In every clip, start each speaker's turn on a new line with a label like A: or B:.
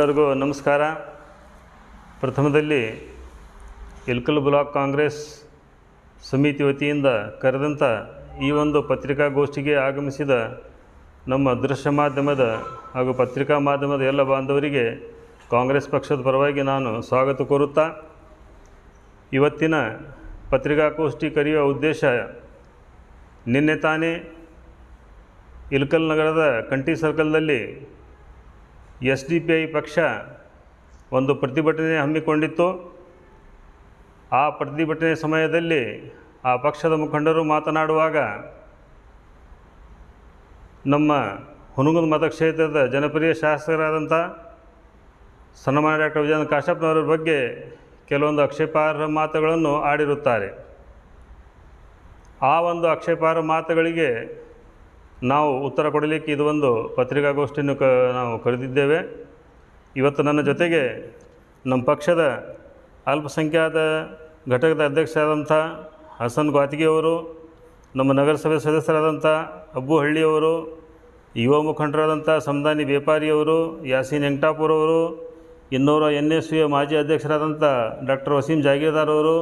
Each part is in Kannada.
A: ಎಲ್ಲರಿಗೂ ನಮಸ್ಕಾರ. ಪ್ರಥಮದಲ್ಲಿ ಇಲ್ಕಲ್ ಬ್ಲಾಕ್ ಕಾಂಗ್ರೆಸ್ ಸಮಿತಿ ವತಿಯಿಂದ ಕರೆದಂಥ ಈ ಒಂದು ಪತ್ರಿಕಾಗೋಷ್ಠಿಗೆ ಆಗಮಿಸಿದ ನಮ್ಮ ದೃಶ್ಯ ಮಾಧ್ಯಮದ ಹಾಗೂ ಪತ್ರಿಕಾ ಮಾಧ್ಯಮದ ಎಲ್ಲ ಬಾಂಧವರಿಗೆ ಕಾಂಗ್ರೆಸ್ ಪಕ್ಷದ ಪರವಾಗಿ ನಾನು ಸ್ವಾಗತ ಕೋರುತ್ತಾ, ಇವತ್ತಿನ ಪತ್ರಿಕಾಗೋಷ್ಠಿ ಕರೆಯುವ ಉದ್ದೇಶ ನಿನ್ನೆ ತಾನೇ ಇಲ್ಕಲ್ ನಗರದ ಕಂಟಿ ಸರ್ಕಲ್ದಲ್ಲಿ ಎಸ್ ಡಿ ಪಿ ಐ ಪಕ್ಷ ಒಂದು ಪ್ರತಿಭಟನೆ ಹಮ್ಮಿಕೊಂಡಿತ್ತು. ಆ ಪ್ರತಿಭಟನೆ ಸಮಯದಲ್ಲಿ ಆ ಪಕ್ಷದ ಮುಖಂಡರು ಮಾತನಾಡುವಾಗ ನಮ್ಮ ಹುನಗುಂದ ಮತಕ್ಷೇತ್ರದ ಜನಪ್ರಿಯ ಶಾಸಕರಾದಂಥ ಸನ್ಮಾನ್ಯ ಡಾಕ್ಟರ್ ವಿಜಯನ್ ಕಾಶ್ಯಪ್ನವರ ಬಗ್ಗೆ ಕೆಲವೊಂದು ಆಕ್ಷೇಪಾರ್ಹ ಮಾತುಗಳನ್ನು ಆಡಿರುತ್ತಾರೆ. ಆ ಒಂದು ಆಕ್ಷೇಪಾರ್ಹ ಮಾತುಗಳಿಗೆ ನಾವು ಉತ್ತರ ಕೊಡಲಿಕ್ಕೆ ಇದು ಒಂದು ಪತ್ರಿಕಾಗೋಷ್ಠಿಯನ್ನು ಕ, ನಾವು ಕರೆದಿದ್ದೇವೆ. ಇವತ್ತು ನನ್ನ ಜೊತೆಗೆ ನಮ್ಮ ಪಕ್ಷದ ಅಲ್ಪಸಂಖ್ಯಾತ ಘಟಕದ ಅಧ್ಯಕ್ಷರಾದಂಥ ಹಸನ್ ಗಾತಿಗೆಯವರು ನಮ್ಮ ನಗರಸಭೆ ಸದಸ್ಯರಾದಂಥ ಅಬ್ಬು ಹಳ್ಳಿಯವರು ಯುವ ಮುಖಂಡರಾದಂಥ ಸಮದಾನಿ ವ್ಯಾಪಾರಿಯವರು ಯಾಸೀನ್ ಎಂಟಾಪುರವರು ಇನ್ನೂರ ಎನ್ ಎಸ್ ಯು ಮಾಜಿ ಅಧ್ಯಕ್ಷರಾದಂಥ ಡಾಕ್ಟರ್ ವಸೀಂ ಜಾಗೀರ್ದಾರ್ ಅವರು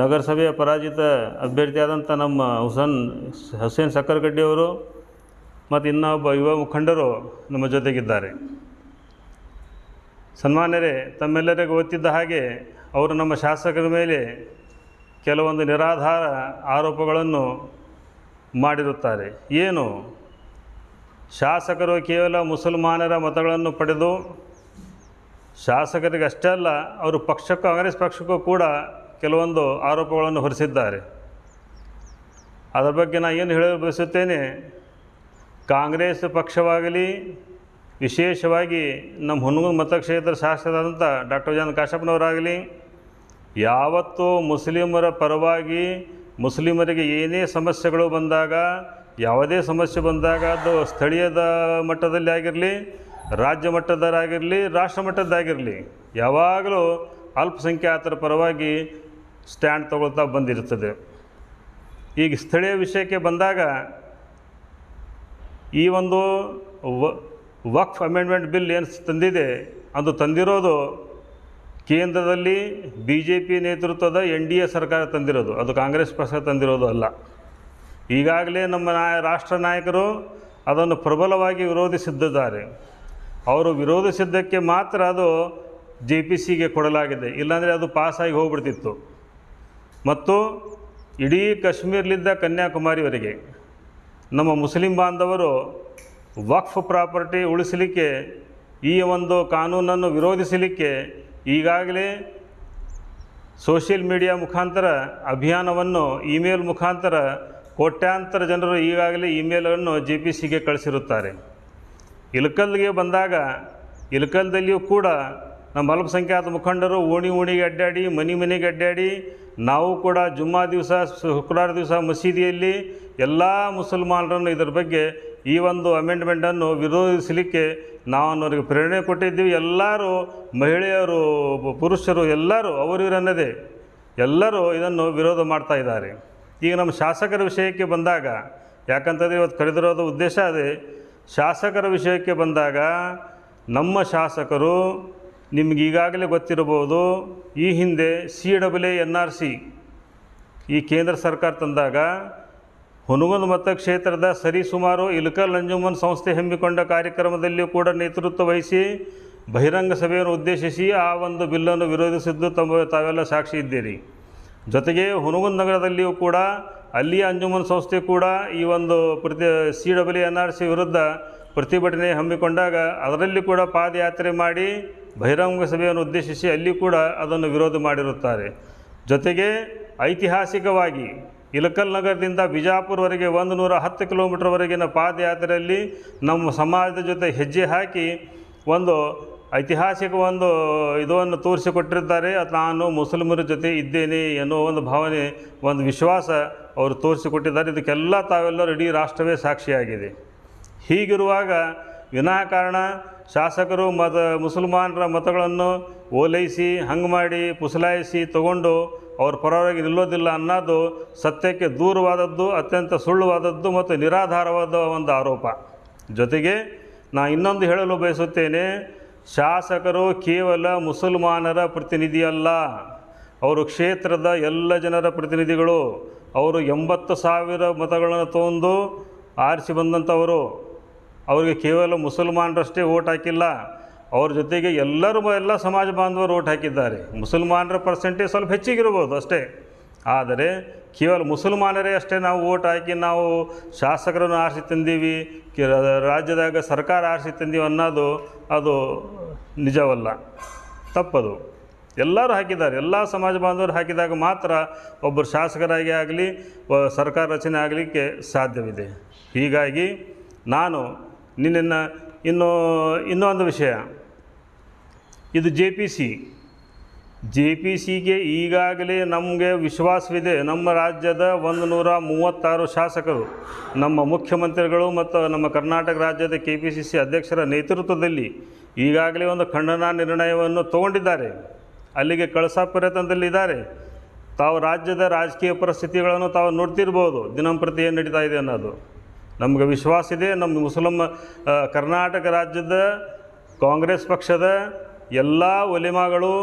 A: ನಗರಸಭೆಯ ಪರಾಜಿತ ಅಭ್ಯರ್ಥಿಯಾದಂಥ ನಮ್ಮ ಹುಸನ್ ಹುಸೇನ್ ಸಕ್ಕರ್ಗಡ್ಡಿಯವರು ಮತ್ತು ಇನ್ನೊಬ್ಬ ಯುವ ಮುಖಂಡರು ನಮ್ಮ ಜೊತೆಗಿದ್ದಾರೆ. ಸನ್ಮಾನ್ಯರೇ, ತಮ್ಮೆಲ್ಲರಿಗೂ ಗೊತ್ತಿದ್ದ ಹಾಗೆ ಅವರು ನಮ್ಮ ಶಾಸಕರ ಮೇಲೆ ಕೆಲವೊಂದು ನಿರಾಧಾರ ಆರೋಪಗಳನ್ನು ಮಾಡಿರುತ್ತಾರೆ. ಏನು? ಶಾಸಕರು ಕೇವಲ ಮುಸಲ್ಮಾನರ ಮತಗಳನ್ನು ಪಡೆದು ಶಾಸಕರಿಗೆ ಅಷ್ಟೇ ಅಲ್ಲ, ಅವರು ಪಕ್ಷಕ್ಕೂ ಕಾಂಗ್ರೆಸ್ ಪಕ್ಷಕ್ಕೂ ಕೂಡ ಕೆಲವೊಂದು ಆರೋಪಗಳನ್ನು ಹೊರಿಸಿದ್ದಾರೆ. ಅದರ ಬಗ್ಗೆ ನಾನು ಏನು ಹೇಳಲು ಬಯಸುತ್ತೇನೆ, ಕಾಂಗ್ರೆಸ್ ಪಕ್ಷವಾಗಲಿ, ವಿಶೇಷವಾಗಿ ನಮ್ಮ ಹುನಗುಂದ ಮತಕ್ಷೇತ್ರ ಶಾಸಕರಾದಂಥ ಡಾಕ್ಟರ್ ಜಾನ್ ಕಾಶಪ್ಪನವರಾಗಲಿ, ಯಾವತ್ತೂ ಮುಸ್ಲಿಮರ ಪರವಾಗಿ ಮುಸ್ಲಿಮರಿಗೆ ಏನೇ ಸಮಸ್ಯೆಗಳು ಬಂದಾಗ, ಯಾವುದೇ ಸಮಸ್ಯೆ ಬಂದಾಗ ಅದು ಸ್ಥಳೀಯದ ಮಟ್ಟದಲ್ಲಿ ಆಗಿರಲಿ, ರಾಜ್ಯ ಮಟ್ಟದರಾಗಿರಲಿ, ರಾಷ್ಟ್ರ ಮಟ್ಟದ್ದಾಗಿರಲಿ, ಯಾವಾಗಲೂ ಅಲ್ಪಸಂಖ್ಯಾತರ ಪರವಾಗಿ ಸ್ಟ್ಯಾಂಡ್ ತಗೊಳ್ತಾ ಬಂದಿರುತ್ತದೆ. ಈಗ ಸ್ಥಳೀಯ ವಿಷಯಕ್ಕೆ ಬಂದಾಗ ಈ ಒಂದು ವಕ್ಫ್ ಅಮೆಂಡ್ಮೆಂಟ್ ಬಿಲ್ ಏನು ತಂದಿದೆ, ಅದು ತಂದಿರೋದು ಕೇಂದ್ರದಲ್ಲಿ ಬಿ ಜೆ ಪಿ ನೇತೃತ್ವದ ಎನ್ ಡಿ ಎ ಸರ್ಕಾರ ತಂದಿರೋದು, ಅದು ಕಾಂಗ್ರೆಸ್ ಪಕ್ಷ ತಂದಿರೋದು ಅಲ್ಲ. ಈಗಾಗಲೇ ನಮ್ಮ ನಾಯ ರಾಷ್ಟ್ರ ನಾಯಕರು ಅದನ್ನು ಪ್ರಬಲವಾಗಿ ವಿರೋಧಿಸಿದ್ದಾರೆ. ಅವರು ವಿರೋಧಿಸಿದ್ದಕ್ಕೆ ಮಾತ್ರ ಅದು ಜೆ ಪಿ ಸಿಗೆ ಕೊಡಲಾಗಿದೆ, ಇಲ್ಲಾಂದರೆ ಅದು ಪಾಸಾಗಿ ಹೋಗ್ಬಿಡ್ತಿತ್ತು. ಮತ್ತು ಇಡೀ ಕಾಶ್ಮೀರ್ಲಿದ್ದ ಕನ್ಯಾಕುಮಾರಿವರೆಗೆ ನಮ್ಮ ಮುಸ್ಲಿಂ ಬಾಂಧವರು ವಕ್ಫ್ ಪ್ರಾಪರ್ಟಿ ಉಳಿಸಲಿಕ್ಕೆ ಈ ಒಂದು ಕಾನೂನನ್ನು ವಿರೋಧಿಸಲಿಕ್ಕೆ ಈಗಾಗಲೇ ಸೋಷಿಯಲ್ ಮೀಡಿಯಾ ಮುಖಾಂತರ ಅಭಿಯಾನವನ್ನು ಇಮೇಲ್ ಮುಖಾಂತರ ಕೋಟ್ಯಾಂತರ ಜನರು ಈಗಾಗಲೇ ಇಮೇಲನ್ನು ಜೆ ಪಿ ಸಿಗೆ ಕಳಿಸಿರುತ್ತಾರೆ. ಇಲಕಲ್ಗೆ ಬಂದಾಗ, ಇಲಕಲ್ದಲ್ಲಿಯೂ ಕೂಡ ನಮ್ಮ ಅಲ್ಪಸಂಖ್ಯಾತ ಮುಖಂಡರು ಓಣಿ ಓಣಿಗೆ ಅಡ್ಡಾಡಿ, ಮನೆ ಮನೆಗೆ ಅಡ್ಡಾಡಿ, ನಾವು ಕೂಡ ಜುಮ್ಮಾ ದಿವಸ, ಶುಕ್ರವಾರ ದಿವಸ ಮಸೀದಿಯಲ್ಲಿ ಎಲ್ಲ ಮುಸಲ್ಮಾನರನ್ನು ಇದರ ಬಗ್ಗೆ ಈ ಒಂದು ಅಮೆಂಡ್ಮೆಂಟನ್ನು ವಿರೋಧಿಸಲಿಕ್ಕೆ ನಾವು ಅವರಿಗೆ ಪ್ರೇರಣೆ ಕೊಟ್ಟಿದ್ದೀವಿ. ಎಲ್ಲರೂ ಮಹಿಳೆಯರು, ಪುರುಷರು, ಎಲ್ಲರೂ ಅವರಿವರನ್ನದೇ ಎಲ್ಲರೂ ಇದನ್ನು ವಿರೋಧ ಮಾಡ್ತಾ ಇದ್ದಾರೆ. ಈಗ ನಮ್ಮ ಶಾಸಕರ ವಿಷಯಕ್ಕೆ ಬಂದಾಗ, ಯಾಕಂತಂದರೆ ಇವತ್ತು ಕರೆದಿರೋದು ಉದ್ದೇಶ ಅದೇ. ಶಾಸಕರ ವಿಷಯಕ್ಕೆ ಬಂದಾಗ ನಮ್ಮ ಶಾಸಕರು ನಿಮ್ಗೆ ಈಗಾಗಲೇ ಗೊತ್ತಿರಬಹುದು, ಈ ಹಿಂದೆ C W A N R C, ಈ ಕೇಂದ್ರ ಸರ್ಕಾರ ತಂದಾಗ ಹುನಗುಂದ ಮತಕ್ಷೇತ್ರದ ಸರಿಸುಮಾರು ಇಲ್ಕಲ್ ಅಂಜುಮನ್ ಸಂಸ್ಥೆ ಹಮ್ಮಿಕೊಂಡ ಕಾರ್ಯಕ್ರಮದಲ್ಲಿಯೂ ಕೂಡ ನೇತೃತ್ವ ವಹಿಸಿ ಬಹಿರಂಗ ಸಭೆಯನ್ನು ಉದ್ದೇಶಿಸಿ ಆ ಒಂದು ಬಿಲ್ಲನ್ನು ವಿರೋಧಿಸಿದ್ದು ತಮ್ಮ ತಾವೆಲ್ಲ ಸಾಕ್ಷಿ ಇದ್ದೀರಿ. ಜೊತೆಗೆ ಹುನಗುಂದ ನಗರದಲ್ಲಿಯೂ ಕೂಡ, ಅಲ್ಲಿಯ ಅಂಜುಮನ್ ಸಂಸ್ಥೆ ಕೂಡ ಈ ಒಂದು ಪ್ರತಿ C W N R C ವಿರುದ್ಧ ಪ್ರತಿಭಟನೆ ಹಮ್ಮಿಕೊಂಡಾಗ ಅದರಲ್ಲಿ ಕೂಡ ಪಾದಯಾತ್ರೆ ಮಾಡಿ ಬಹಿರಂಗ ಸಭೆಯನ್ನು ಉದ್ದೇಶಿಸಿ ಅಲ್ಲಿ ಕೂಡ ಅದನ್ನು ವಿರೋಧ ಮಾಡಿರುತ್ತಾರೆ. ಜೊತೆಗೆ ಐತಿಹಾಸಿಕವಾಗಿ ಇಲಕಲ್ ನಗರದಿಂದ ಬಿಜಾಪುರವರೆಗೆ ಒಂದು ನೂರ ಹತ್ತು ಕಿಲೋಮೀಟರ್ವರೆಗಿನ ಪಾದಯಾತ್ರೆಯಲ್ಲಿ ನಮ್ಮ ಸಮಾಜದ ಜೊತೆ ಹೆಜ್ಜೆ ಹಾಕಿ ಒಂದು ಐತಿಹಾಸಿಕ ಒಂದು ಇದನ್ನು ತೋರಿಸಿಕೊಟ್ಟಿರ್ತಾರೆ ನಾನು ಮುಸ್ಲಿಮರ ಜೊತೆ ಇದ್ದೇನೆ ಎನ್ನುವ ಒಂದು ಭಾವನೆ, ಒಂದು ವಿಶ್ವಾಸ ಅವರು ತೋರಿಸಿಕೊಟ್ಟಿದ್ದಾರೆ. ಇದಕ್ಕೆಲ್ಲ ತಾವೆಲ್ಲರೂ ಇಡೀ ರಾಷ್ಟ್ರವೇ ಸಾಕ್ಷಿಯಾಗಿದೆ. ಹೀಗಿರುವಾಗ ವಿನಾಕಾರಣ ಶಾಸಕರು ಮತ, ಮುಸಲ್ಮಾನರ ಮತಗಳನ್ನು ಓಲೈಸಿ, ಹಂಗೆ ಮಾಡಿ ಪುಸಲಾಯಿಸಿ ತಗೊಂಡು ಅವ್ರ ಪರವಾಗಿ ನಿಲ್ಲೋದಿಲ್ಲ ಅನ್ನೋದು ಸತ್ಯಕ್ಕೆ ದೂರವಾದದ್ದು, ಅತ್ಯಂತ ಸುಳ್ಳುವಾದದ್ದು ಮತ್ತು ನಿರಾಧಾರವಾದ ಒಂದು ಆರೋಪ. ಜೊತೆಗೆ ನಾ ಇನ್ನೊಂದು ಹೇಳಲು ಬಯಸುತ್ತೇನೆ, ಶಾಸಕರು ಕೇವಲ ಮುಸಲ್ಮಾನರ ಪ್ರತಿನಿಧಿಯಲ್ಲ, ಅವರು ಕ್ಷೇತ್ರದ ಎಲ್ಲ ಜನರ ಪ್ರತಿನಿಧಿಗಳು, ಅವರು ಎಂಬತ್ತು ಸಾವಿರ ಮತಗಳನ್ನು ತೊಗೊಂಡು ಆರಿಸಿ ಬಂದಂಥವರು. ಅವರಿಗೆ ಕೇವಲ ಮುಸಲ್ಮಾನರಷ್ಟೇ ಓಟ್ ಹಾಕಿಲ್ಲ, ಅವ್ರ ಜೊತೆಗೆ ಎಲ್ಲರೂ ಎಲ್ಲ ಸಮಾಜ ಬಾಂಧವರು ಓಟ್ ಹಾಕಿದ್ದಾರೆ. ಮುಸಲ್ಮಾನರ ಪರ್ಸೆಂಟೇಜ್ ಸ್ವಲ್ಪ ಹೆಚ್ಚಿಗಿರ್ಬೋದು ಅಷ್ಟೇ. ಆದರೆ ಕೇವಲ ಮುಸಲ್ಮಾನರೇ ಅಷ್ಟೇ ನಾವು ಓಟ್ ಹಾಕಿ ನಾವು ಶಾಸಕರನ್ನು ಆರಿಸಿ ತಂದೀವಿ ರಾಜ್ಯದಾಗ ಸರ್ಕಾರ ಆರಿಸಿ ತಂದೀವಿ ಅನ್ನೋದು ಅದು ನಿಜವಲ್ಲ. ತಪ್ಪದು. ಎಲ್ಲರೂ ಹಾಕಿದ್ದಾರೆ. ಎಲ್ಲ ಸಮಾಜ ಬಾಂಧವರು ಹಾಕಿದಾಗ ಮಾತ್ರ ಒಬ್ಬರು ಶಾಸಕರಾಗಿ ಆಗಲಿ ಸರ್ಕಾರ ರಚನೆ ಆಗಲಿಕ್ಕೆ ಸಾಧ್ಯವಿದೆ. ಹೀಗಾಗಿ ನಾನು ನಿನ್ನನ್ನು ಇನ್ನೂ ಇನ್ನೊಂದು ವಿಷಯ. ಇದು J P C. J P ಸಿಗೆ ಈಗಾಗಲೇ ನಮಗೆ ವಿಶ್ವಾಸವಿದೆ. ನಮ್ಮ ರಾಜ್ಯದ ಒಂದು ನೂರ ಮೂವತ್ತಾರು ಶಾಸಕರು, ನಮ್ಮ ಮುಖ್ಯಮಂತ್ರಿಗಳು ಮತ್ತು ನಮ್ಮ ಕರ್ನಾಟಕ ರಾಜ್ಯದ ಕೆ ಪಿ ಸಿ ಸಿ ಅಧ್ಯಕ್ಷರ ನೇತೃತ್ವದಲ್ಲಿ ಈಗಾಗಲೇ ಒಂದು ಖಂಡನಾ ನಿರ್ಣಯವನ್ನು ತಗೊಂಡಿದ್ದಾರೆ. ಅಲ್ಲಿಗೆ ಕಳಸಾ ಪ್ರಯತ್ನದಲ್ಲಿದ್ದಾರೆ ತಾವು ರಾಜ್ಯದ ರಾಜಕೀಯ ಪರಿಸ್ಥಿತಿಗಳನ್ನು ತಾವು ನೋಡ್ತಿರ್ಬೋದು. ದಿನಂಪ್ರತಿ ಏನು ನಡೀತಾ ಇದೆ ಅನ್ನೋದು. ನಮಗೆ ವಿಶ್ವಾಸ ಇದೆ ನಮ್ಮ ಮುಸ್ಲಿಂ ಕರ್ನಾಟಕ ರಾಜ್ಯದ ಕಾಂಗ್ರೆಸ್ ಪಕ್ಷದ ಎಲ್ಲ ಒಲಿಮಾಗಳು,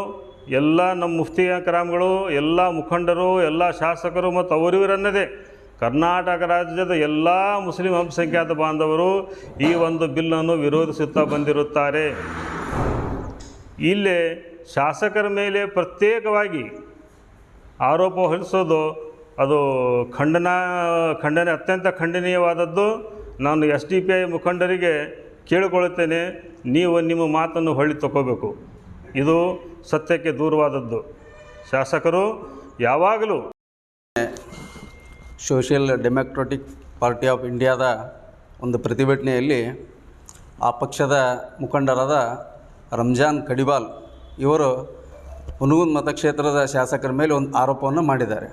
A: ಎಲ್ಲ ನಮ್ಮ ಮುಫ್ತಿ ಕರಾಮ್ಗಳು ಎಲ್ಲ ಮುಖಂಡರು, ಎಲ್ಲ ಶಾಸಕರು ಮತ್ತು ಅವರಿವರನ್ನದೇ ಕರ್ನಾಟಕ ರಾಜ್ಯದ ಎಲ್ಲ ಮುಸ್ಲಿಂ ಅಲ್ಪಸಂಖ್ಯಾತ ಬಾಂಧವರು ಈ ಒಂದು ಬಿಲ್ಲನ್ನು ವಿರೋಧಿಸುತ್ತಾ ಬಂದಿರುತ್ತಾರೆ. ಇಲ್ಲೇ ಶಾಸಕರ ಮೇಲೆ ಪ್ರತ್ಯೇಕವಾಗಿ ಆರೋಪ ಹೊರಿಸೋದು ಅದು ಖಂಡನ, ಖಂಡನೆ, ಅತ್ಯಂತ ಖಂಡನೀಯವಾದದ್ದು ನಾನು ಎಸ್ ಡಿ ಪಿ ಐ ಮುಖಂಡರಿಗೆ ಕೇಳಿಕೊಳ್ಳುತ್ತೇನೆ, ನೀವು ನಿಮ್ಮ ಮಾತನ್ನು ಹೊಳ್ಳಿ ತಗೋಬೇಕು ಇದು ಸತ್ಯಕ್ಕೆ ದೂರವಾದದ್ದು. ಶಾಸಕರು, ಯಾವಾಗಲೂ
B: ಸೋಷಿಯಲ್ ಡೆಮೊಕ್ರೆಟಿಕ್ ಪಾರ್ಟಿ ಆಫ್ ಇಂಡಿಯಾದ ಒಂದು ಪ್ರತಿಭಟನೆಯಲ್ಲಿ ಆ ಪಕ್ಷದ ಮುಖಂಡರಾದ ರಂಜಾನ್ ಕಡಿಬಾಲ್ ಇವರು ಹುನಗುಂದ್ ಮತಕ್ಷೇತ್ರದ ಶಾಸಕರ ಮೇಲೆ ಒಂದು ಆರೋಪವನ್ನು ಮಾಡಿದ್ದಾರೆ.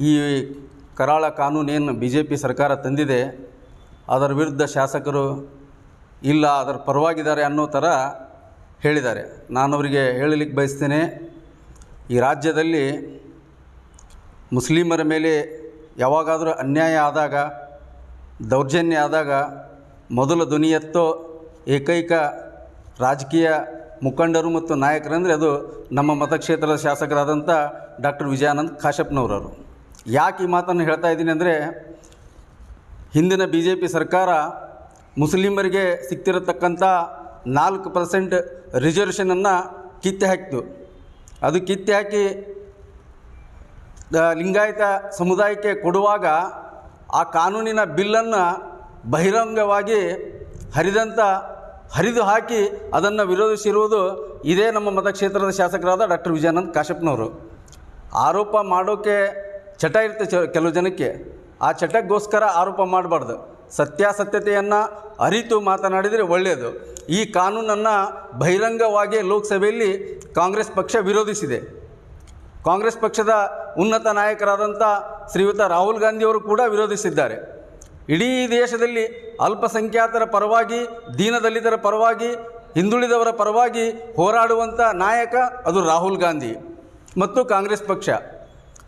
B: ಈ ಕರಾಳ ಕಾನೂನೇನು ಬಿ ಜೆ ಪಿ ಸರ್ಕಾರ ತಂದಿದೆ, ಅದರ ವಿರುದ್ಧ ಶಾಸಕರು ಇಲ್ಲ, ಅದರ ಪರವಾಗಿದ್ದಾರೆ ಅನ್ನೋ ಥರ ಹೇಳಿದ್ದಾರೆ. ನಾನು ಅವರಿಗೆ ಹೇಳಲಿಕ್ಕೆ ಬಯಸ್ತೇನೆ, ಈ ರಾಜ್ಯದಲ್ಲಿ ಮುಸ್ಲಿಮರ ಮೇಲೆ ಯಾವಾಗಾದರೂ ಅನ್ಯಾಯ ಆದಾಗ, ದೌರ್ಜನ್ಯ ಆದಾಗ ಮೊದಲ ಧ್ವನಿ ಎತ್ತೋ ಏಕೈಕ ರಾಜಕೀಯ ಮುಖಂಡರು ಮತ್ತು ನಾಯಕರಂದರೆ ಅದು ನಮ್ಮ ಮತಕ್ಷೇತ್ರದ ಶಾಸಕರಾದಂಥ ಡಾಕ್ಟರ್ ವಿಜಯಾನಂದ್ ಕಾಶಪ್ಪನವರವರು ಯಾಕೆ ಈ ಮಾತನ್ನು ಹೇಳ್ತಾ ಇದ್ದೀನಿ ಅಂದರೆ ಹಿಂದಿನ ಬಿ ಜೆ ಪಿ ಸರ್ಕಾರ ಮುಸ್ಲಿಮರಿಗೆ ಸಿಗ್ತಿರತಕ್ಕಂಥ ನಾಲ್ಕು ಪರ್ಸೆಂಟ್ ರಿಸರ್ವೇಷನನ್ನು ಕಿತ್ತೆ ಹಾಕಿತು ಅದು ಕಿತ್ತೆ ಹಾಕಿ ಲಿಂಗಾಯತ ಸಮುದಾಯಕ್ಕೆ ಕೊಡುವಾಗ ಆ ಕಾನೂನಿನ ಬಿಲ್ಲನ್ನು ಬಹಿರಂಗವಾಗಿ ಹರಿದಂಥ ಹರಿದು ಹಾಕಿ ಅದನ್ನು ವಿರೋಧಿಸಿರುವುದು ಇದೇ ನಮ್ಮ ಮತಕ್ಷೇತ್ರದ ಶಾಸಕರಾದ ಡಾಕ್ಟರ್ ವಿಜಯಾನಂದ್ ಕಾಶಪ್ಪನವರು. ಆರೋಪ ಮಾಡೋಕ್ಕೆ ಚಟ ಇರುತ್ತೆ ಕೆಲವು ಜನಕ್ಕೆ. ಆ ಚಟಕ್ಕೋಸ್ಕರ ಆರೋಪ ಮಾಡಬಾರ್ದು. ಸತ್ಯಾಸತ್ಯತೆಯನ್ನು ಅರಿತು ಮಾತನಾಡಿದರೆ ಒಳ್ಳೆಯದು ಈ ಕಾನೂನನ್ನು ಬಹಿರಂಗವಾಗಿ ಲೋಕಸಭೆಯಲ್ಲಿ ಕಾಂಗ್ರೆಸ್ ಪಕ್ಷ ವಿರೋಧಿಸಿದೆ. ಕಾಂಗ್ರೆಸ್ ಪಕ್ಷದ ಉನ್ನತ ನಾಯಕರಾದಂಥ ಶ್ರೀಯುತ ರಾಹುಲ್ ಗಾಂಧಿಯವರು ಕೂಡ ವಿರೋಧಿಸಿದ್ದಾರೆ. ಇಡೀ ದೇಶದಲ್ಲಿ ಅಲ್ಪಸಂಖ್ಯಾತರ ಪರವಾಗಿ, ದೀನದಲಿತರ ಪರವಾಗಿ, ಹಿಂದುಳಿದವರ ಪರವಾಗಿ ಹೋರಾಡುವಂಥ ನಾಯಕ ಅದು ರಾಹುಲ್ ಗಾಂಧಿ. ಮತ್ತು ಕಾಂಗ್ರೆಸ್ ಪಕ್ಷ.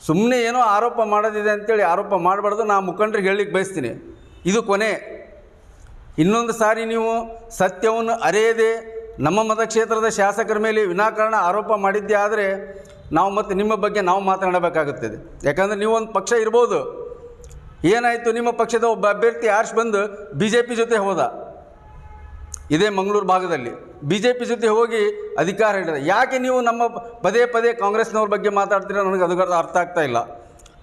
B: ಸುಮ್ಮನೆ ಏನೋ ಆರೋಪ ಮಾಡೋದಿದೆ ಅಂತೇಳಿ ಆರೋಪ ಮಾಡಬಾರ್ದು, ನಾ ಮುಖಂಡರಿಗೆ ಹೇಳಲಿಕ್ಕೆ ಬಯಸ್ತೀನಿ. ಇದು ಕೊನೆ. ಇನ್ನೊಂದು ಸಾರಿ ನೀವು ಸತ್ಯವನ್ನು ಅರೆಯದೆ ನಮ್ಮ ಮತಕ್ಷೇತ್ರದ ಶಾಸಕರ ಮೇಲೆ ವಿನಾಕಾರಣ ಆರೋಪ ಮಾಡಿದ್ದೇ ಆದರೆ ನಾವು ಮತ್ತು ನಿಮ್ಮ ಬಗ್ಗೆ ನಾವು ಮಾತನಾಡಬೇಕಾಗುತ್ತದೆ. ಯಾಕಂದರೆ ಒಂದು ಪಕ್ಷ ಇರ್ಬೋದು. ಏನಾಯಿತು, ನಿಮ್ಮ ಪಕ್ಷದ ಒಬ್ಬ ಅಭ್ಯರ್ಥಿ ಆರ್ಸ್ ಬಂದು ಬಿ ಜೆ ಪಿ ಜೊತೆ ಹೋದ. ಇದೇ ಮಂಗಳೂರು ಭಾಗದಲ್ಲಿ. ಬಿ ಜೆ ಪಿ ಜೊತೆ ಹೋಗಿ ಅಧಿಕಾರ ಹಿಡಿದ ಯಾಕೆ ನೀವು ನಮ್ಮ ಪದೇ ಪದೇ ಕಾಂಗ್ರೆಸ್ನವ್ರ ಬಗ್ಗೆ ಮಾತಾಡ್ತೀರ ನನಗೆ ಅದು ಅರ್ಥ ಆಗ್ತಾ ಇಲ್ಲ.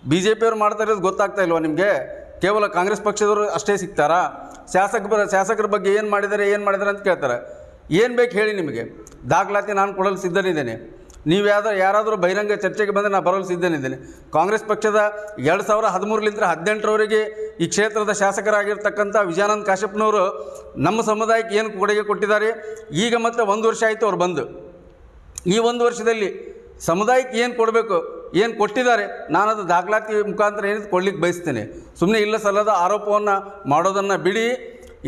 B: ಬಿ ಜೆ ಪಿಯವ್ರು ಮಾಡ್ತಾ ಗೊತ್ತಾಗ್ತಾ ಇಲ್ವಾ ನಿಮಗೆ? ಕೇವಲ ಕಾಂಗ್ರೆಸ್ ಪಕ್ಷದವರು ಅಷ್ಟೇ ಸಿಗ್ತಾರಾ? ಶಾಸಕ ಶಾಸಕರ ಬಗ್ಗೆ ಏನು ಮಾಡಿದ್ದಾರೆ ಏನು ಮಾಡಿದ್ದಾರೆ ಅಂತ ಕೇಳ್ತಾರೆ. ಏನು ಬೇಕು ಹೇಳಿ ನಿಮಗೆ. ದಾಖಲಾತಿ ನಾನು ಕೊಡಲು ಸಿದ್ಧನಿದ್ದೇನೆ ನೀವು ಯಾವ್ದಾರು ಯಾರಾದರೂ ಬಹಿರಂಗ ಚರ್ಚೆಗೆ ಬಂದರೆ ನಾನು ಬರಲು ಸಿದ್ಧನಿದ್ದೇನೆ ಕಾಂಗ್ರೆಸ್ ಪಕ್ಷದ ಎರಡು ಸಾವಿರ ಹದಿಮೂರಲಿಂದ ಹದಿನೆಂಟರವರೆಗೆ ಈ ಕ್ಷೇತ್ರದ ಶಾಸಕರಾಗಿರ್ತಕ್ಕಂಥ ವಿಜಯಾನಂದ ಕಾಶ್ಯಪ್ನವರು ನಮ್ಮ ಸಮುದಾಯಕ್ಕೆ ಏನು ಕೊಡುಗೆ ಕೊಟ್ಟಿದ್ದಾರೆ? ಈಗ ಮತ್ತೆ ಒಂದು ವರ್ಷ ಆಯಿತು ಅವ್ರು ಬಂದು. ಈ ಒಂದು ವರ್ಷದಲ್ಲಿ ಸಮುದಾಯಕ್ಕೆ ಏನು ಕೊಡಬೇಕು, ಏನು ಕೊಟ್ಟಿದ್ದಾರೆ, ನಾನದು ದಾಖಲಾತಿ ಮುಖಾಂತರ ಏನಿದೆ ಕೊಡ್ಲಿಕ್ಕೆ ಬಯಸ್ತೇನೆ. ಸುಮ್ಮನೆ ಇಲ್ಲ ಸಲ್ಲದ ಆರೋಪವನ್ನು ಮಾಡೋದನ್ನು ಬಿಡಿ.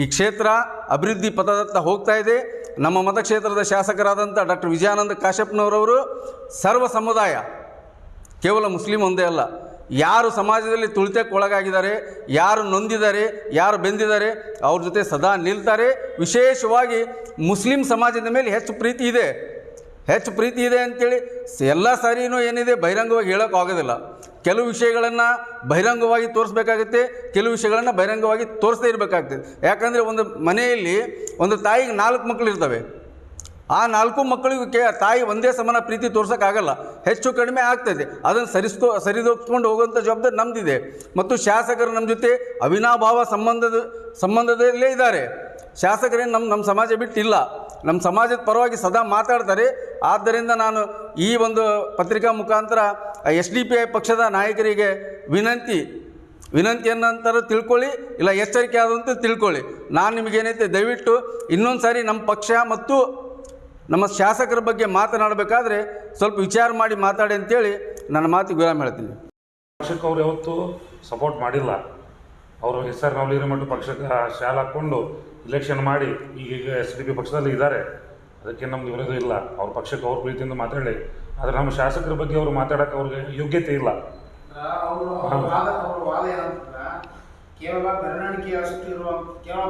B: ಈ ಕ್ಷೇತ್ರ ಅಭಿವೃದ್ಧಿ ಪಥದತ್ತ ಹೋಗ್ತಾ ಇದೆ. ನಮ್ಮ ಮತಕ್ಷೇತ್ರದ ಶಾಸಕರಾದಂಥ ಡಾಕ್ಟರ್ ವಿಜಯಾನಂದ ಕಾಶ್ಯಪ್ನವರವರು ಸರ್ವ ಸಮುದಾಯ, ಕೇವಲ ಮುಸ್ಲಿಂ ಒಂದೇ ಅಲ್ಲ, ಯಾರು ಸಮಾಜದಲ್ಲಿ ತುಳಿತಕ್ಕೆ ಒಳಗಾಗಿದ್ದಾರೆ, ಯಾರು ನೊಂದಿದ್ದಾರೆ, ಯಾರು ಬೆಂದಿದ್ದಾರೆ, ಅವ್ರ ಜೊತೆ ಸದಾ ನಿಲ್ತಾರೆ. ವಿಶೇಷವಾಗಿ ಮುಸ್ಲಿಂ ಸಮಾಜದ ಮೇಲೆ ಹೆಚ್ಚು ಪ್ರೀತಿ ಇದೆ. ಹೆಚ್ಚು ಪ್ರೀತಿ ಇದೆ ಅಂತೇಳಿ ಸ- ಎಲ್ಲ ಸಾರಿನೂ ಏನಿದೆ, ಬಹಿರಂಗವಾಗಿ ಹೇಳೋಕ್ಕಾಗೋದಿಲ್ಲ. ಕೆಲವು ವಿಷಯಗಳನ್ನು ಬಹಿರಂಗವಾಗಿ ತೋರಿಸ್ಬೇಕಾಗುತ್ತೆ, ಕೆಲವು ವಿಷಯಗಳನ್ನು ಬಹಿರಂಗವಾಗಿ ತೋರಿಸದೇ ಇರಬೇಕಾಗ್ತದೆ. ಯಾಕಂದರೆ ಒಂದು ಮನೆಯಲ್ಲಿ ಒಂದು ತಾಯಿಗೆ ನಾಲ್ಕು ಮಕ್ಕಳು ಇರ್ತವೆ. ಆ ನಾಲ್ಕು ಮಕ್ಕಳಿಗೂ ಕೇ, ತಾಯಿ ಒಂದೇ ಸಮಾನ ಪ್ರೀತಿ ತೋರ್ಸೋಕ್ಕಾಗಲ್ಲ. ಹೆಚ್ಚು ಕಡಿಮೆ ಆಗ್ತದೆ. ಅದನ್ನು ಸರಿಸ್ಕೊ ಸರಿದೂಗಿಸ್ಕೊಂಡು ಹೋಗುವಂಥ ಜವಾಬ್ದಾರಿ ನಮ್ಮದಿದೆ ಮತ್ತು ಶಾಸಕರು ನಮ್ಮ ಜೊತೆ ಅವಿನಾಭಾವ ಸಂಬಂಧದ, ಸಂಬಂಧದಲ್ಲೇ ಇದ್ದಾರೆ. ಶಾಸಕರೇನು ನಮ್ಮ ನಮ್ಮ ಸಮಾಜ ಬಿಟ್ಟಿಲ್ಲ. ನಮ್ಮ ಸಮಾಜದ ಪರವಾಗಿ ಸದಾ ಮಾತಾಡ್ತಾರೆ. ಆದ್ದರಿಂದ ನಾನು ಈ ಒಂದು ಪತ್ರಿಕಾ ಮುಖಾಂತರ ಎಸ್ ಡಿ ಪಿ ಐ ಪಕ್ಷದ ನಾಯಕರಿಗೆ ವಿನಂತಿ ವಿನಂತಿಯನ್ನಂತರ ತಿಳ್ಕೊಳ್ಳಿ, ಇಲ್ಲ ಎಚ್ಚರಿಕೆ ಆದಂತ ತಿಳ್ಕೊಳ್ಳಿ. ನಾನು ನಿಮಗೇನೈತೆ ದಯವಿಟ್ಟು ಇನ್ನೊಂದು ಸಾರಿ ನಮ್ಮ ಪಕ್ಷ ಮತ್ತು ನಮ್ಮ ಶಾಸಕರ ಬಗ್ಗೆ ಮಾತನಾಡಬೇಕಾದ್ರೆ ಸ್ವಲ್ಪ ವಿಚಾರ ಮಾಡಿ ಮಾತಾಡಿ ಅಂತೇಳಿ ನನ್ನ ಮಾತಿಗೆ ವಿರಾಮ ಹೇಳ್ತೀನಿ.
C: ಪಕ್ಷಕ್ಕೆ ಅವ್ರು ಯಾವತ್ತೂ ಸಪೋರ್ಟ್ ಮಾಡಿಲ್ಲ. ಅವರು ಹೆಸರಿನಲ್ಲಿ ಮಟ್ಟ ಪಕ್ಷಕ್ಕೆ ಶಾಲೆ ಹಾಕ್ಕೊಂಡು ಇಲೆಕ್ಷನ್ ಮಾಡಿ ಈಗೀಗ ಎಸ್ ಡಿ ಪಿ ಪಕ್ಷದಲ್ಲಿ ಇದ್ದಾರೆ. ಅದಕ್ಕೆ ನಮ್ಗೆ ವಿರೋಧ ಇಲ್ಲ. ಅವ್ರ ಪಕ್ಷಕ್ಕೆ ಅವ್ರ ಪ್ರೀತಿಯಿಂದ ಮಾತಾಡಲಿ ಆದರೆ ನಮ್ಮ ಶಾಸಕರ ಬಗ್ಗೆ ಅವರು ಮಾತಾಡೋಕೆ ಅವ್ರಿಗೆ ಯೋಗ್ಯತೆ ಇಲ್ಲ.
D: ಅವರು ಅವ್ರ ವಾದ ಅವ್ರ ವಾದ ಏನಂತಂದ್ರೆ ಕೇವಲ ಇರುವ ಕೇವಲ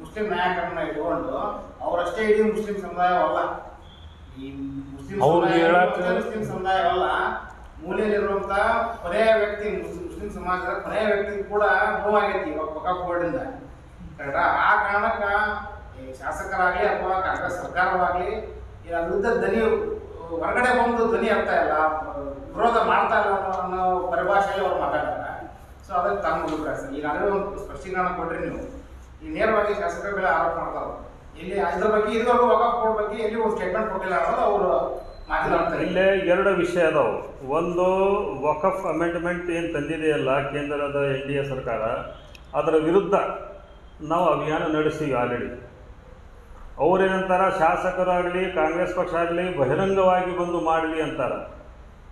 D: ಮುಸ್ಲಿಂ ನಾಯಕರನ್ನ ಇಟ್ಕೊಂಡು ಅವರಷ್ಟೇ ಇಡೀ ಮುಸ್ಲಿಂ ಸಮುದಾಯವಲ್ಲ. ಈ ಮುಸ್ಲಿಂ
C: ಅವರ
D: ಸಮುದಾಯ ಮುಸ್ಲಿಂ ಸಮುದಾಯವಲ್ಲ ಮೂಲೆಯಲ್ಲಿರುವಂತ ಕೊನೆಯ ವ್ಯಕ್ತಿ ಮುಸ್ಲಿಂ ಸಮಾಜದ ಕೊನೆಯ ವ್ಯಕ್ತಿ ಕೂಡ ನೋವಾಗೈತಿ ಇವಾಗ ಪಕ್ಕ ಬೋರ್ಡಿಂದ ಕರೆಕ್ಟಾ? ಆ? ಕಾರಣಕ್ಕ ಈ ಶಾಸಕರಾಗ್ಲಿ ಅಥವಾ ಕಾಂಗ್ರೆಸ್ ಸರ್ಕಾರವಾಗ್ಲಿ ಇದರ ವಿರುದ್ಧ ದನಿ ಹೊರಗಡೆ ಬಂದು ಧ್ವನಿ ಆಗ್ತಾ ಇಲ್ಲ, ವಿರೋಧ ಮಾಡ್ತಾ ಇಲ್ಲ ಅನ್ನೋ ಪರಿಭಾಷೆಯಲ್ಲಿ ಅವ್ರು ಮಾತಾಡ್ತಾರೆ. ಸೊ ಅದಕ್ಕೆ ತಾನು ಅಭಿಪ್ರಾಯ ಸರ್. ಈಗಾಗಲೇ ಒಂದು ಸ್ಪಷ್ಟೀಕರಣ ಕೊಡ್ರಿ ನೀವು. ಈ ನೇರವಾಗಿ ಶಾಸಕರ ಮೇಲೆ ಆರೋಪ ಮಾಡ್ತಾರೆ ಇಲ್ಲಿ ಇದ್ರ ಬಗ್ಗೆ ಇದ್ರವರು ವಕಾಫ್ ಬೋರ್ಡ್ ಬಗ್ಗೆ ಎಲ್ಲಿ ಒಂದು ಸ್ಟೇಟ್ಮೆಂಟ್ ಕೊಟ್ಟಿಲ್ಲ ಅನ್ನೋದು ಅವರು
A: ಇಲ್ಲೇ ಎರಡು ವಿಷಯ ಅದಾವು. ಒಂದು, ವಕಫ್ ಅಮೆಂಡ್ಮೆಂಟ್ ಏನು ತಂದಿದೆಯಲ್ಲ ಕೇಂದ್ರದ ಎನ್ ಡಿ ಎ ಸರ್ಕಾರ, ಅದರ ವಿರುದ್ಧ ನಾವು ಅಭಿಯಾನ ನಡೆಸಿವಿ ಆಲ್ರೆಡಿ ಅವ್ರೇನಂತಾರ? ಶಾಸಕರಾಗಲಿ, ಕಾಂಗ್ರೆಸ್ ಪಕ್ಷ ಆಗಲಿ, ಬಹಿರಂಗವಾಗಿ ಬಂದು ಮಾಡಲಿ ಅಂತಾರೆ.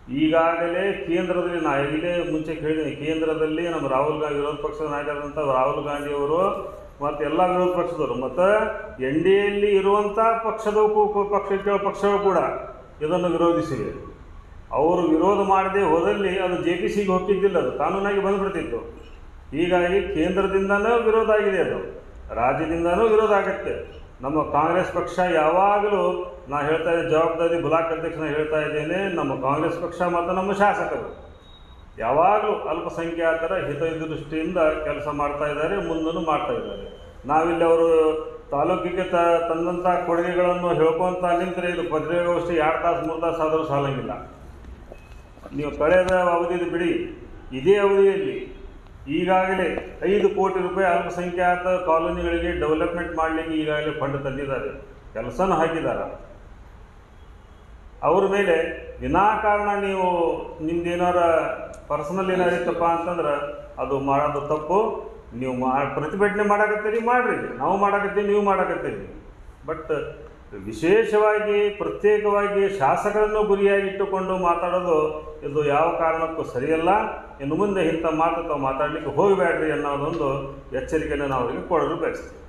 A: ಈಗಾಗಲೇ ಕೇಂದ್ರದಲ್ಲಿ, ನಾ ಇಲ್ಲೇ ಮುಂಚೆ ಕೇಳಿದ್ದೀನಿ, ಕೇಂದ್ರದಲ್ಲಿ ನಮ್ಮ ರಾಹುಲ್ ಗಾಂಧಿ, ವಿರೋಧ ಪಕ್ಷದ ನಾಯಕರಾದಂಥ ರಾಹುಲ್ ಗಾಂಧಿಯವರು ಮತ್ತು ಎಲ್ಲ ವಿರೋಧ ಪಕ್ಷದವರು, ಮತ್ತು ಎನ್ ಡಿ ಎಲ್ಲಿ ಇರುವಂಥ ಪಕ್ಷದ ಪಕ್ಷಕ್ಕೆ ಪಕ್ಷಗಳು ಕೂಡ ಇದನ್ನು ವಿರೋಧಿಸಿವೆ. ಅವರು ವಿರೋಧ ಮಾಡದೆ ಹೋದಲ್ಲಿ ಅದು ಜೆ ಪಿ ಸಿಗೆ ಹೋಗ್ತಿದ್ದಿಲ್ಲ, ಅದು ಕಾನೂನಾಗಿ ಬಂದುಬಿಡ್ತಿತ್ತು. ಹೀಗಾಗಿ ಕೇಂದ್ರದಿಂದನೂ ವಿರೋಧ ಆಗಿದೆ ಅದು. ರಾಜ್ಯದಿಂದನೂ ವಿರೋಧ ಆಗುತ್ತೆ. ನಮ್ಮ ಕಾಂಗ್ರೆಸ್ ಪಕ್ಷ ಯಾವಾಗಲೂ ನಾ ಹೇಳ್ತಾ ಇದ್ದ ಜವಾಬ್ದಾರಿ ಬ್ಲಾಕ್ ಅಧ್ಯಕ್ಷನ ಹೇಳ್ತಾ ಇದ್ದೇನೆ, ನಮ್ಮ ಕಾಂಗ್ರೆಸ್ ಪಕ್ಷ ಮತ್ತು ನಮ್ಮ ಶಾಸಕರು. ಯಾವಾಗಲೂ ಅಲ್ಪಸಂಖ್ಯಾತರ ಹಿತದೃಷ್ಟಿಯಿಂದ ಕೆಲಸ ಮಾಡ್ತಾ ಇದ್ದಾರೆ ಮುಂದೂ ಮಾಡ್ತಾ ಇದ್ದಾರೆ. ನಾವಿಲ್ಲಿ ಅವರು ತಾಲೂಕಿಗೆ ತ, ತಂದಂಥ ಕೊಡುಗೆಗಳನ್ನು ಹೇಳ್ಕೊಂತ ನಿಂತರೆ ಇದು ಪತ್ರಿಕಾಗೋಷ್ಠಿ ಎರಡು ತಾಸು, ಮೂರು ತಾಸು ಆದರೂ ಸಾಲಂಗಿಲ್ಲ. ನೀವು ಕಳೆದ ಅವಧಿದು ಬಿಡಿ, ಇದೇ ಅವಧಿಯಲ್ಲಿ ಈಗಾಗಲೇ ಐದು ಕೋಟಿ ರೂಪಾಯಿ ಅಲ್ಪಸಂಖ್ಯಾತ ಕಾಲೋನಿಗಳಿಗೆ ಡೆವಲಪ್ಮೆಂಟ್ ಮಾಡಲಿಕ್ಕೆ ಈಗಾಗಲೇ ಫಂಡ್ ತಂದಿದ್ದಾರೆ. ಕೆಲಸನೂ ಹಾಕಿದ್ದಾರೆ. ಅವ್ರ ಮೇಲೆ ವಿನಾಕಾರಣ ನೀವು ನಿಮ್ದೇನಾರ ಪರ್ಸನಲ್ ಏನಾರ ಇತ್ತಪ್ಪ ಅಂತಂದ್ರೆ ಅದು ಮಾಡೋದು ತಪ್ಪು. ನೀವು ಮಾ, ಪ್ರತಿಭಟನೆ ಮಾಡಾಕತ್ತೀರಿ, ಮಾಡಿರಿ. ನಾವು ಮಾಡಕತ್ತೀವಿ, ನೀವು ಮಾಡಕತ್ತೀರಿ. ಬಟ್ ವಿಶೇಷವಾಗಿ, ಪ್ರತ್ಯೇಕವಾಗಿ ಶಾಸಕರನ್ನು ಗುರಿಯಾಗಿಟ್ಟುಕೊಂಡು ಮಾತಾಡೋದು ಇದು ಯಾವ ಕಾರಣಕ್ಕೂ ಸರಿಯಲ್ಲ. ಇನ್ನು ಮುಂದೆ ಇಂಥ ಮಾತು ತಾವು ಮಾತಾಡಲಿಕ್ಕೆ ಹೋಗಬೇಡ್ರಿ ಅನ್ನೋದೊಂದು ಎಚ್ಚರಿಕೆಯನ್ನು ನಾವು ಅವರಿಗೆ ಕೊಡಲು ಬಯಸ್ತೀವಿ.